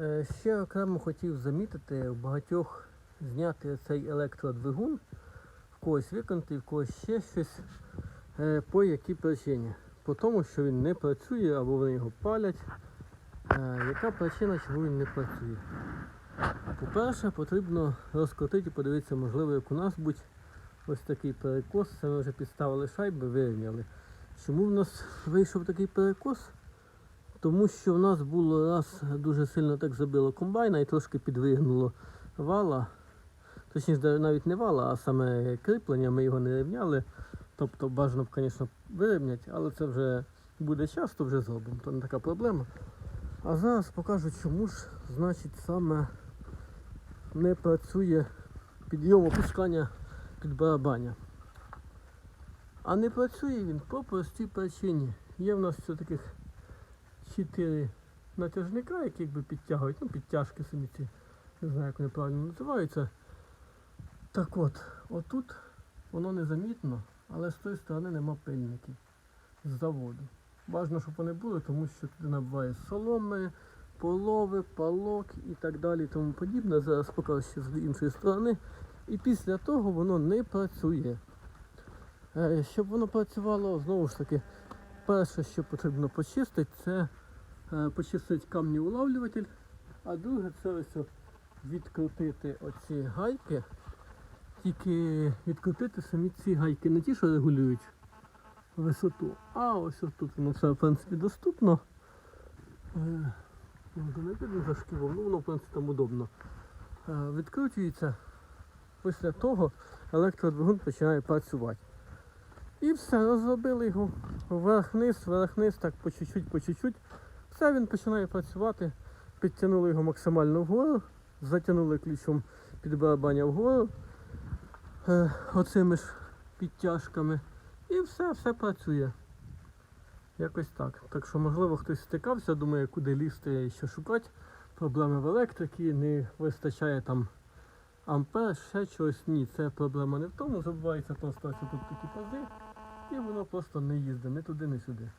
Е, Ще окремо хотів замітити, у багатьох зняти цей електродвигун, в когось виконати, в когось ще щось. Е, По якій причині? По тому, що він не працює або вони його палять. Е, Яка причина, чому він не працює? По-перше, потрібно розкрутити і подивитися, можливо, як у нас будь ось такий перекос. Це ми вже підставили шайби, вирівняли. Чому в нас вийшов такий перекос? Тому що в нас було раз дуже сильно так забило комбайна і трошки підвигнуло вала. Точніше, навіть не вала, а саме кріплення, ми його не рівняли. Тобто бажано б, звісно, вирівняти, але це вже буде час, то вже зробимо, то не така проблема. А зараз покажу, чому ж, значить, саме не працює підйом опускання під барабаня. А не працює він по простій причині. Є в нас все таких чотири натяжника, які якби підтягують, ну підтяжки самі ці, не знаю, як вони правильно називаються. Так от, отут воно незамітно, але з тої сторони нема пильників з заводу. Важно, щоб вони були, тому що туди набуває соломи, полови, палок і так далі тому подібне. Зараз покажу ще з іншої сторони. І після того воно не працює. Е, Щоб воно працювало, знову ж таки, перше, що потрібно почистити, це е, почистити камнеулавлюватель, а друге це ось відкрутити оці гайки, тільки відкрутити самі ці гайки, не ті, що регулюють висоту, а ось тут воно все в принципі доступно. Не піду за шківом, воно в принципі там удобно. Е, Відкручується, після того електродвигун починає працювати. І все, розробили його вверх-вниз, вверх-вниз, так по чуть-чуть, по чуть-чуть. Все, він починає працювати. Підтягнули його максимально вгору, затягнули ключом під барабаня вгору е, оцими ж підтяжками. І все, все працює. Якось так. Так що, можливо, хтось стикався, думає, куди лізти і що шукати. Проблеми в електриці, не вистачає там ампер, ще чогось. Ні, це проблема не в тому. Забувається просто, що тут такі пази, і воно просто не їздить, ні туди, ні сюди.